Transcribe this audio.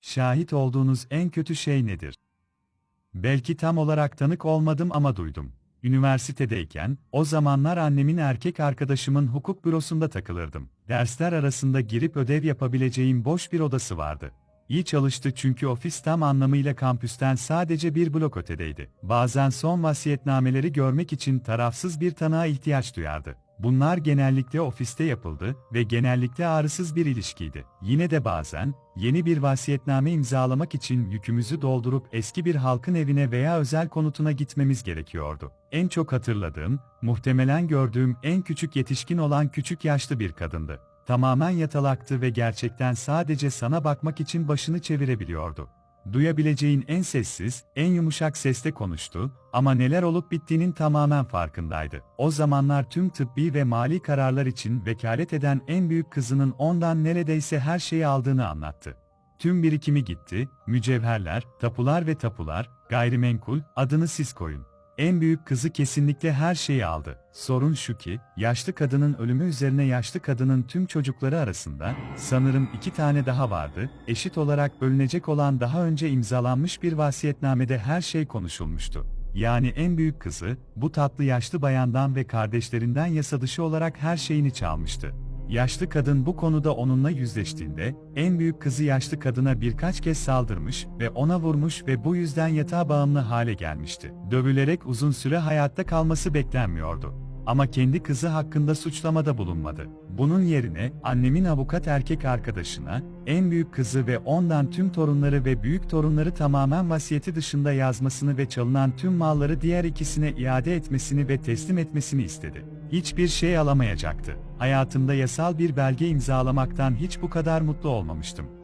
Şahit olduğunuz en kötü şey nedir? Belki tam olarak tanık olmadım ama duydum. Üniversitedeyken, o zamanlar annemin erkek arkadaşımın hukuk bürosunda takılırdım. Dersler arasında girip ödev yapabileceğim boş bir odası vardı. İyi çalıştı çünkü ofis tam anlamıyla kampüsten sadece bir blok ötedeydi. Bazen son vasiyetnameleri görmek için tarafsız bir tanığa ihtiyaç duyardı. Bunlar genellikle ofiste yapıldı ve genellikle ağrısız bir ilişkiydi. Yine de bazen, yeni bir vasiyetname imzalamak için yükümüzü doldurup eski bir halkın evine veya özel konutuna gitmemiz gerekiyordu. En çok hatırladığım, muhtemelen gördüğüm en küçük yetişkin olan küçük yaşlı bir kadındı. Tamamen yatalaktı ve gerçekten sadece sana bakmak için başını çevirebiliyordu. Duyabileceğin en sessiz, en yumuşak sesle konuştu ama neler olup bittiğinin tamamen farkındaydı. O zamanlar tüm tıbbi ve mali kararlar için vekalet eden en büyük kızının ondan neredeyse her şeyi aldığını anlattı. Tüm birikimi gitti, mücevherler, tapular ve tapular, gayrimenkul, adını siz koyun. En büyük kızı kesinlikle her şeyi aldı. Sorun şu ki, yaşlı kadının ölümü üzerine yaşlı kadının tüm çocukları arasında, sanırım iki tane daha vardı, eşit olarak bölünecek olan daha önce imzalanmış bir vasiyetnamede her şey konuşulmuştu. Yani en büyük kızı, bu tatlı yaşlı bayandan ve kardeşlerinden yasa dışı olarak her şeyini çalmıştı. Yaşlı kadın bu konuda onunla yüzleştiğinde, en büyük kızı yaşlı kadına birkaç kez saldırmış ve ona vurmuş ve bu yüzden yatağa bağımlı hale gelmişti. Dövülerek uzun süre hayatta kalması beklenmiyordu. Ama kendi kızı hakkında suçlamada bulunmadı. Bunun yerine annemin avukat erkek arkadaşına, en büyük kızı ve ondan tüm torunları ve büyük torunları tamamen vasiyeti dışında yazmasını ve çalınan tüm malları diğer ikisine iade etmesini ve teslim etmesini istedi. Hiçbir şey alamayacaktı. Hayatımda yasal bir belge imzalamaktan hiç bu kadar mutlu olmamıştım.